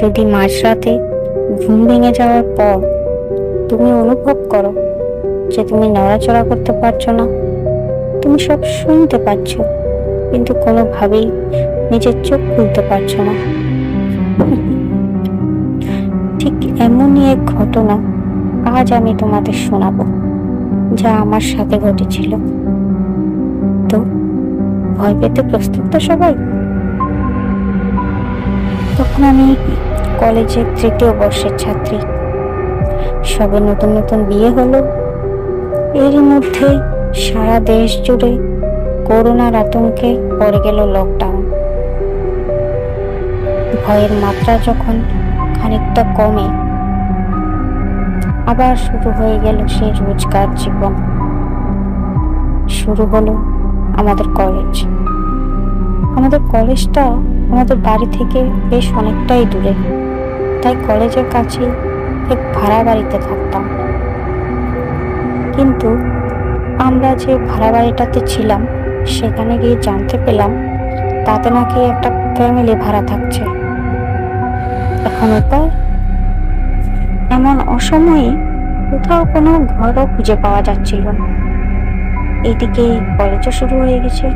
যদি মাঝরাতে ঘুম ভেঙে যাওয়ার পর তুমি অনুভব করো যে তুমি নড়াচড়া করতে পারছ না, তুমি সব শুনতে পাচ্ছ, কিন্তু কোনোভাবেই নিজের চোখ খুলতে পারছ না। ঠিক এমনই এক ঘটনা আজ আমি তোমাদের শোনাবো, যা আমার সাথে ঘটেছিল। তো, ভয় পেতে প্রস্তুত তো সবাই? তখন আমি কলেজের তৃতীয় বর্ষের ছাত্রী। সবে নতুন নতুন বিয়ে হলো। এরই মধ্যে সারা দেশ জুড়ে করোনার আতঙ্কে পড়ে গেল লকডাউন ভয়ের মাত্রা যখন খানিকটা কমে, আবার শুরু হয়ে গেল সেই রোজকার জীবন। শুরু হলো আমাদের কলেজ আমাদের কলেজটা আমাদের বাড়ি থেকে বেশ অনেকটাই দূরে। তাই কলেজের কাছে এক ভাড়া বাড়িতে থাকতাম। কিন্তু আমরা যে ভাড়া বাড়িটাতে ছিলাম, সেখানে গিয়ে জানতে পেলাম তাতে নাকি একটা ফ্যামিলি ভাড়া থাকছে। এখন উপায় এমন অসময়ে কোথাও কোনো ঘরও খুঁজে পাওয়া যাচ্ছিল না। এদিকে কলেজও শুরু হয়ে গেছে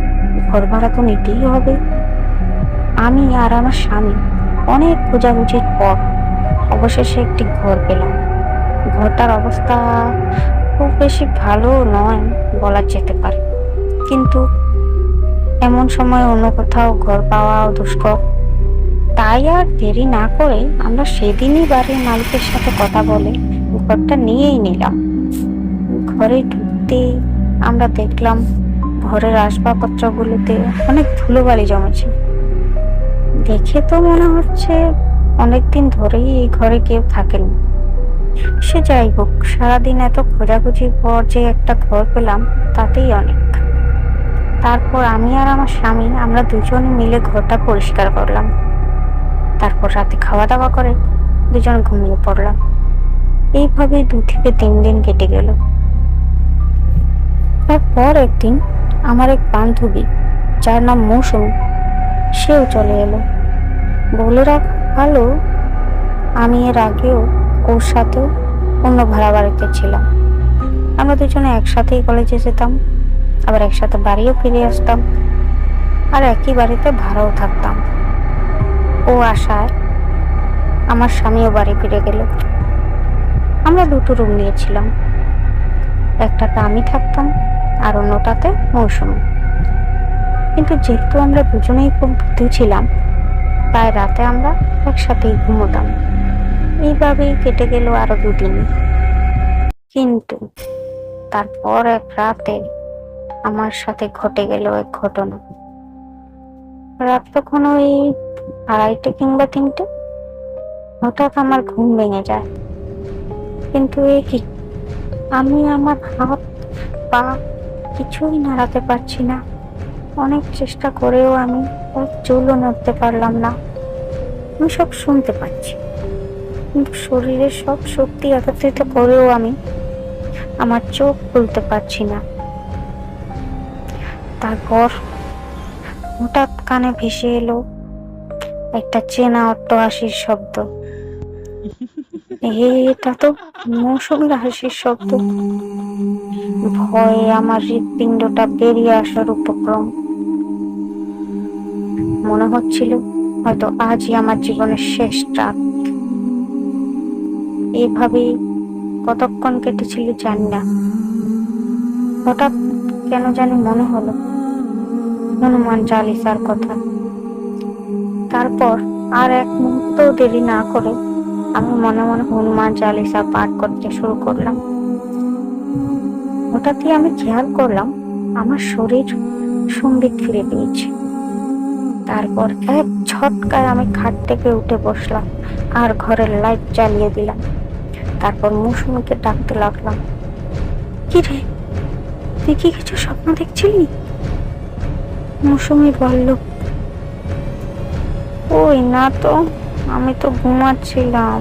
ঘর ভাড়া তো নিতেই হবে। আমি আর আমার স্বামী অনেক খোঁজাখুঁজির পর অবশেষে একটি ঘর পেলাম। ঘরটার অবস্থা খুব বেশি ভালো নয় বলা যেতে পারে। কিন্তু এমন সময় অন্য কোথাও ঘর পাওয়াও দুষ্কর। তাই আর দেরি না করে আমরা সেদিনই বাড়ির মালিকের সাথে কথা বলে ঘরটা নিয়েই নিলাম। ঘরে ঢুকতে আমরা দেখলাম ঘরের আসবাবপত্রগুলোতে অনেক ধুলোবালি জমেছে। দেখে তো মনে হচ্ছে অনেকদিন ধরেই এই ঘরে কেউ থাকেন। সে যাই হোক, সারাদিন এত খোঁজাখুঁজির পর যে একটা ঘর পেলাম, তাতেই অনেক। তারপর আমি আর আমার স্বামী, আমরা দুজনে মিলে ঘরটা পরিষ্কার করলাম। তারপর রাতে খাওয়া দাওয়া করে দুজন ঘুমিয়ে পড়লাম। এইভাবে দু থেকে তিন দিন কেটে গেল। তারপর একদিন আমার এক বান্ধবী, যার নাম মৌসুমী, সেও চলে এলো। বলে রাখ, ভালো। আমি এর আগেও ওর সাথে অন্য ভাড়া বাড়িতে ছিলাম। আমরা দুজনে একসাথেই কলেজে যেতাম, আবার একসাথে বাড়িও ফিরে আসতাম, আর একই বাড়িতে ভাড়াও থাকতাম। ও আসায় আমার স্বামীও বাড়ি ফিরে গেল। আমরা দুটো রুম নিয়েছিলাম। একটাতে আমি থাকতাম, আর অন্যটাতে মৌসুমি। কিন্তু যেহেতু আমরা দুজনেই খুব ভীতু ছিলাম তাই রাতে আমরা একসাথেই ঘুমোতাম। এইভাবেই কেটে গেল আরও দুদিন। কিন্তু তারপর এক রাতে আমার সাথে ঘটে গেল এক ঘটনা। রাত তখন ওই আড়াইটে কিংবা তিনটে। হঠাৎ আমার ঘুম ভেঙে যায়। কিন্তু এ কি? আমি আমার হাত, পা কিছুই নাড়াতে পারছি না। অনেক চেষ্টা করেও আমি চুলও নড়তে পারলাম না। আমি সব শুনতে পাচ্ছি। কিন্তু শরীরের সব শক্তি একত্রিত করেও আমি আমার চোখ খুলতে পারছি না। তারপর হঠাৎ কানে ভেসে এলো একটা চেনা অট্ট হাসির শব্দ এটা তো মৌসুমীর হাসির শব্দ। ভয়ে আমার হৃৎপিণ্ডটা বেরিয়ে আসার উপক্রম। মনে হচ্ছিল হয়তো আজই আমার জীবনের শেষ রাত। এইভাবেই কতক্ষণ কেটেছিল জানি না। হঠাৎ কেন জানি মনে হলো। হনুমান চালিসার কথা। তারপর আর এক মুহূর্ত দেরি না করে আমি মনে মনে হনুমান চালিসা পাঠ করতে শুরু করলাম। হঠাৎই আমি খেয়াল করলাম, আমার শরীর সংগীত ফিরে পেয়েছে। তারপর এক ঝটকায় আমি খাট থেকে উঠে বসলাম আর ঘরের লাইট জ্বালিয়ে দিলাম। তারপর মৌসুমীকে ডাকতে লাগলাম। কি রে, তুই কি কিছু স্বপ্ন দেখছিলি? মৌসুমী বলল, ওই না তো, আমি তো ঘুমাচ্ছিলাম।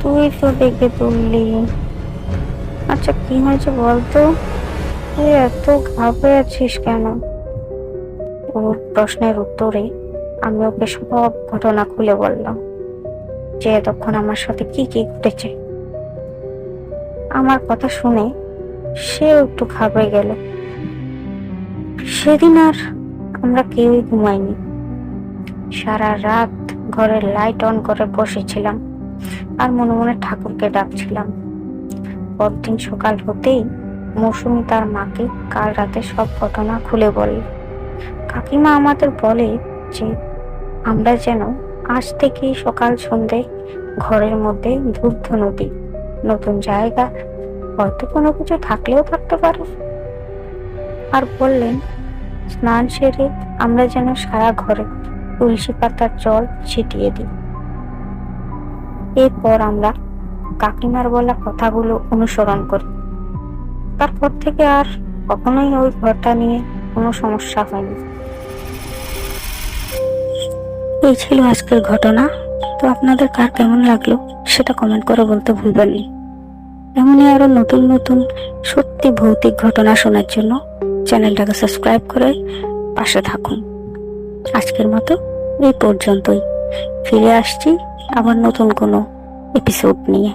তুই তো দেখে তুললি আচ্ছা কি হয়েছে বলতো? তুই এত ঘাবড়ে আছিস কেন? ওর প্রশ্নের উত্তরে আমি ওকে সব ঘটনা খুলে বললাম যে এতক্ষণ আমার সাথে কি কি ঘটেছে। আমার কথা শুনে সেও একটু ঘাবড়ে গেল। সেদিন আর আমরা কেউই ঘুমাইনি। সারা রাত ঘরের লাইট অন করে বসেছিলাম আর মনে মনে ঠাকুরকে ডাকছিলাম। পরদিন সকাল হতেই মৌসুমি তার মাকে কাল রাতে সব ঘটনা খুলে বলে কাকিমা আমাদের বলে যে, আমরা যেন আজ থেকেই সকাল সন্ধে ঘরের মধ্যে ধূপ নদী, নতুন জায়গা, হয়তো কোনো কিছু থাকলেও থাকতে পারে। আর বললেন, স্নান সেরে আমরা যেন সারা ঘরে তুলসী পাতার জল ছিটিয়ে দিই। এরপর আমরা কাকিমার বলা কথাগুলো অনুসরণ করি। তারপর থেকে আর কখনোই ওই ঘরটা নিয়ে কোনো সমস্যা হয়নি। এই ছিল আজকের ঘটনা। তো আপনাদের কার কেমন লাগল সেটা কমেন্ট করে বলতে ভুলবেন না। এমনই আরও নতুন নতুন সত্যি ভৌতিক ঘটনা শোনার জন্য চ্যানেলটাকে সাবস্ক্রাইব করে পাশে থাকুন। আজকের মতো এই পর্যন্তই। ফিরে আসছি আবার নতুন কোনো এপিসোড নিয়ে।